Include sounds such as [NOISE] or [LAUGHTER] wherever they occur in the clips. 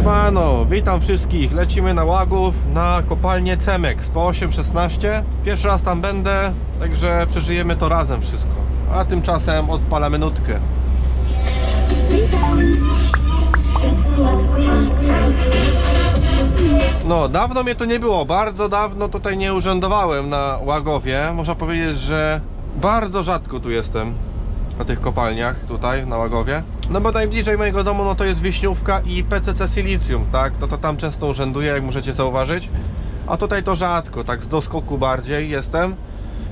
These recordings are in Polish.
Siemano, witam wszystkich. Lecimy na Łagów na kopalnię Cemex po 8.16. Pierwszy raz tam będę, także przeżyjemy to razem wszystko. A tymczasem odpalamy nutkę. No, dawno mnie tu nie było, bardzo dawno tutaj nie urzędowałem na Łagowie. Można powiedzieć, że bardzo rzadko tu jestem na tych kopalniach tutaj na Łagowie. No bo najbliżej mojego domu no to jest Wiśniówka i PCC Silicium, tak? No to tam często urzęduję, jak możecie zauważyć. A tutaj to rzadko, tak z doskoku bardziej jestem.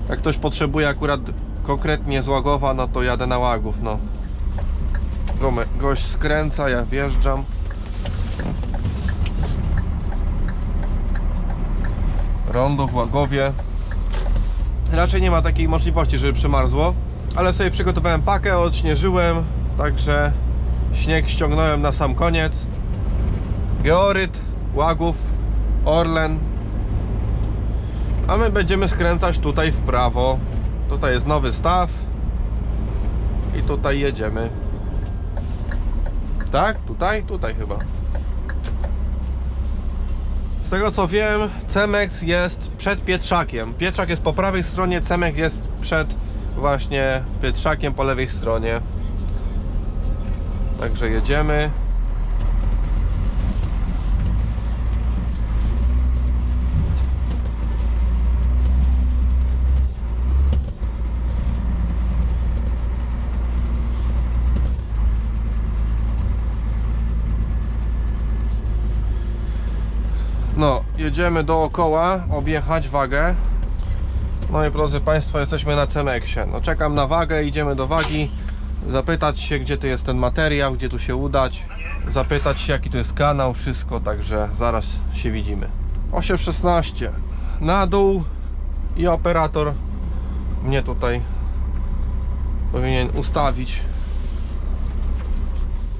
Jak ktoś potrzebuje akurat konkretnie z Łagowa, no to jadę na Łagów, no. Gość skręca, ja wjeżdżam. Rondo w Łagowie. Raczej nie ma takiej możliwości, żeby przymarzło, ale sobie przygotowałem pakę, odśnieżyłem, także śnieg ściągnąłem na sam koniec. Georyt, Łagów, Orlen. A my będziemy skręcać tutaj w prawo. Tutaj jest nowy staw. I tutaj jedziemy. Tak? Tutaj? Tutaj chyba. Z tego co wiem, Cemex jest przed Pietrzakiem. Pietrzak jest po prawej stronie, Cemex jest przed właśnie Pietrzakiem po lewej stronie. Także jedziemy. No, jedziemy dookoła, objechać wagę. No i drodzy Państwo, jesteśmy na Cemeksie. No czekam na wagę, idziemy do wagi. Zapytać się, gdzie tu jest ten materiał, gdzie tu się udać. Zapytać się, jaki tu jest kanał, wszystko, także zaraz się widzimy. 8.16 na dół i operator mnie tutaj powinien ustawić.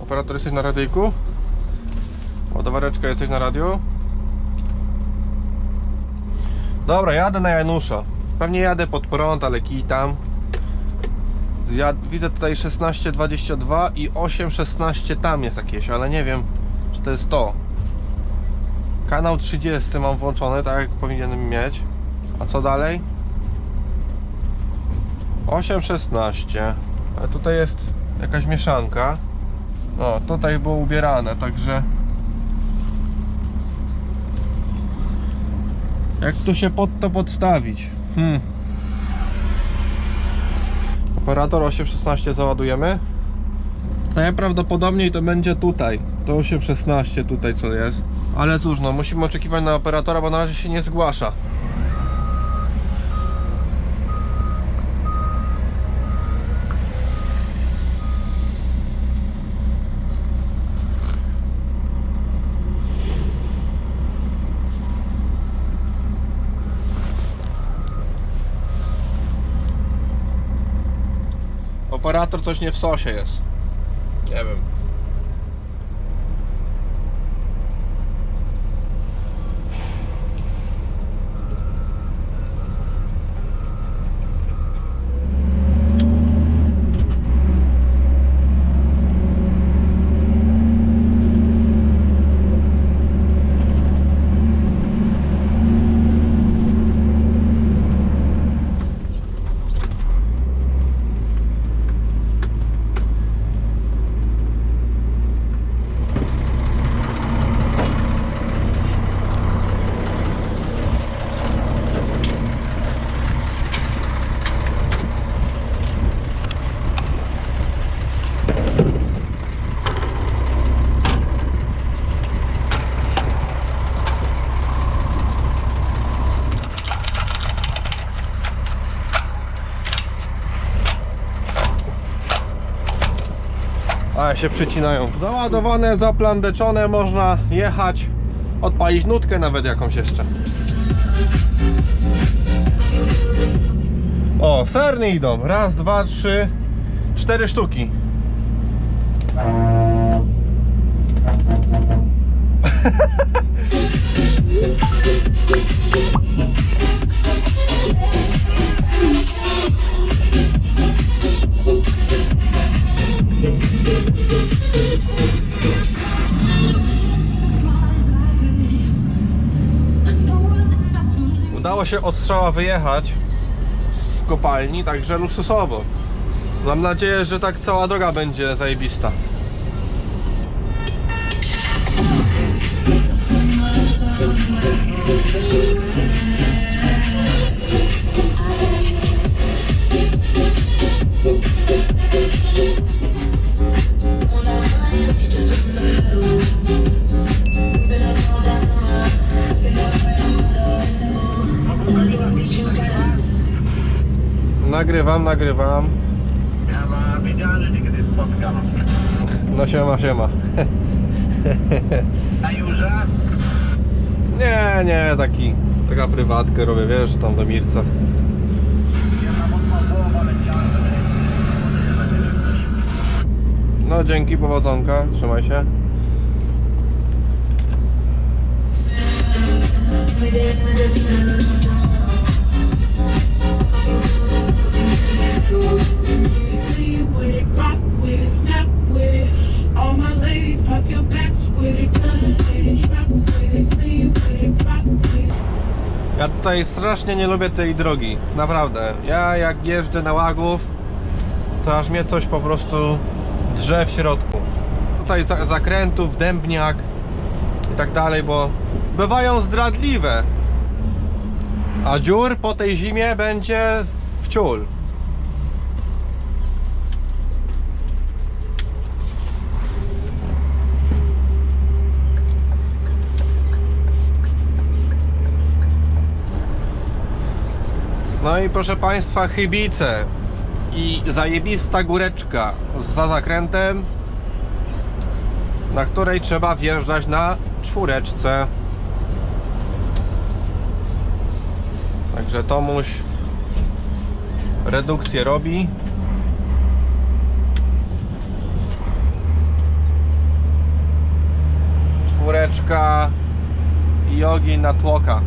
Operator, jesteś na radyjku? Ładowareczka, jesteś na radiu? Dobra, jadę na Janusza. Pewnie jadę pod prąd, ale kij tam. Widzę tutaj 16,22 i 8,16 tam jest jakieś, ale nie wiem, czy to jest to. Kanał 30 mam włączony, tak jak powinienem mieć. A co dalej? 8,16. Ale tutaj jest jakaś mieszanka. No, tutaj było ubierane, także... Jak tu się pod to podstawić? Hmm. Operator 816 załadujemy. Najprawdopodobniej to będzie tutaj. To 816 tutaj co jest. Ale cóż, no musimy oczekiwać na operatora, bo na razie się nie zgłasza. Operator coś nie w sosie jest. Nie wiem. A się przycinają. Załadowane, zaplandeczone, można jechać, odpalić nutkę nawet jakąś jeszcze. O, serny idą. Raz, dwa, trzy, cztery sztuki. [LAUGHS] Udało się od strzała wyjechać z kopalni, także luksusowo. Mam nadzieję, że tak cała droga będzie zajebista. Nagrywam, nagrywam. Ja ma wiedziałem, że kiedyś spotkam. No siema, siema. [LAUGHS] A Jurza? Nie, nie, taki, taka prywatkę robię, wiesz, tam do Mirca. No dzięki, powodzonka, trzymaj się. Ja tutaj strasznie nie lubię tej drogi, naprawdę. Ja jak jeżdżę na łagów, to aż mnie coś po prostu drze w środku. Tutaj za zakrętów, dębniak i tak dalej, bo bywają zdradliwe. A dziur po tej zimie będzie w No i proszę Państwa, Chybice i zajebista góreczka za zakrętem, na której trzeba wjeżdżać na czwóreczce. Także Tomuś redukcję robi. Czwóreczka i ogień na tłoka.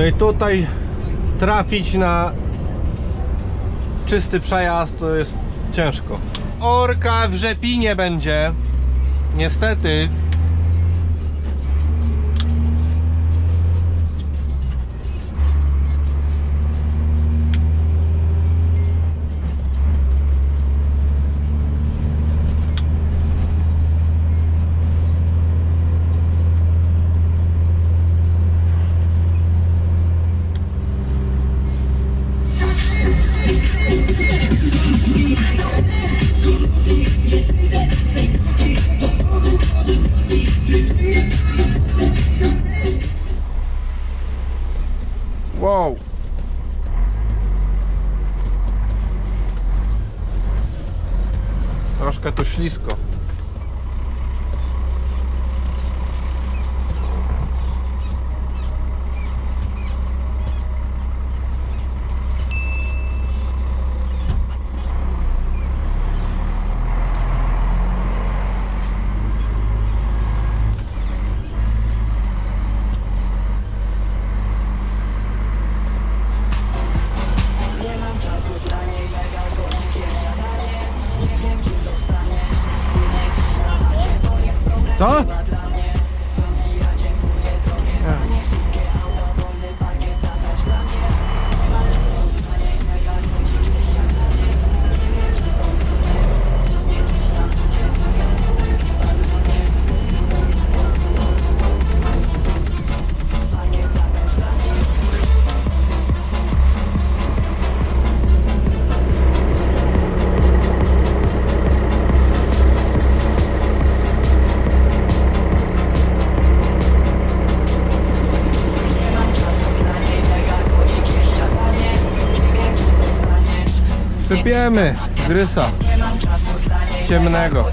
No i tutaj trafić na czysty przejazd to jest ciężko. Orka w Rzepinie będzie. Niestety. Co? Sypiemy grysa ciemnego.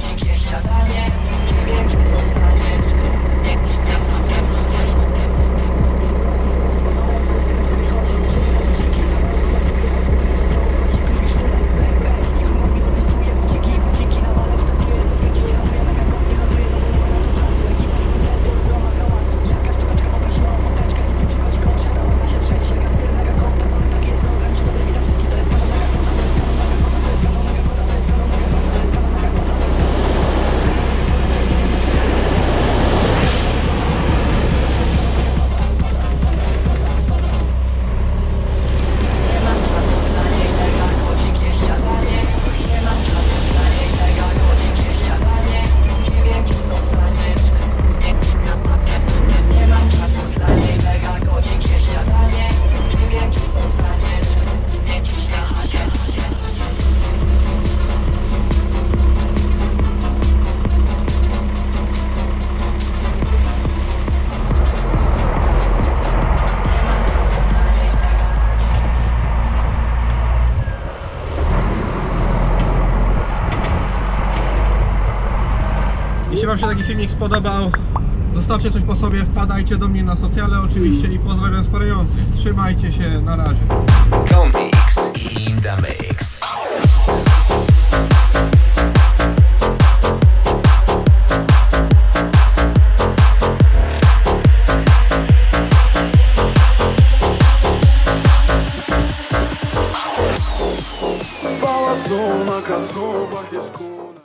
Spodobał, zostawcie coś po sobie, wpadajcie do mnie na socjale oczywiście i pozdrawiam z parających. Trzymajcie się, na razie. Contix in the mix.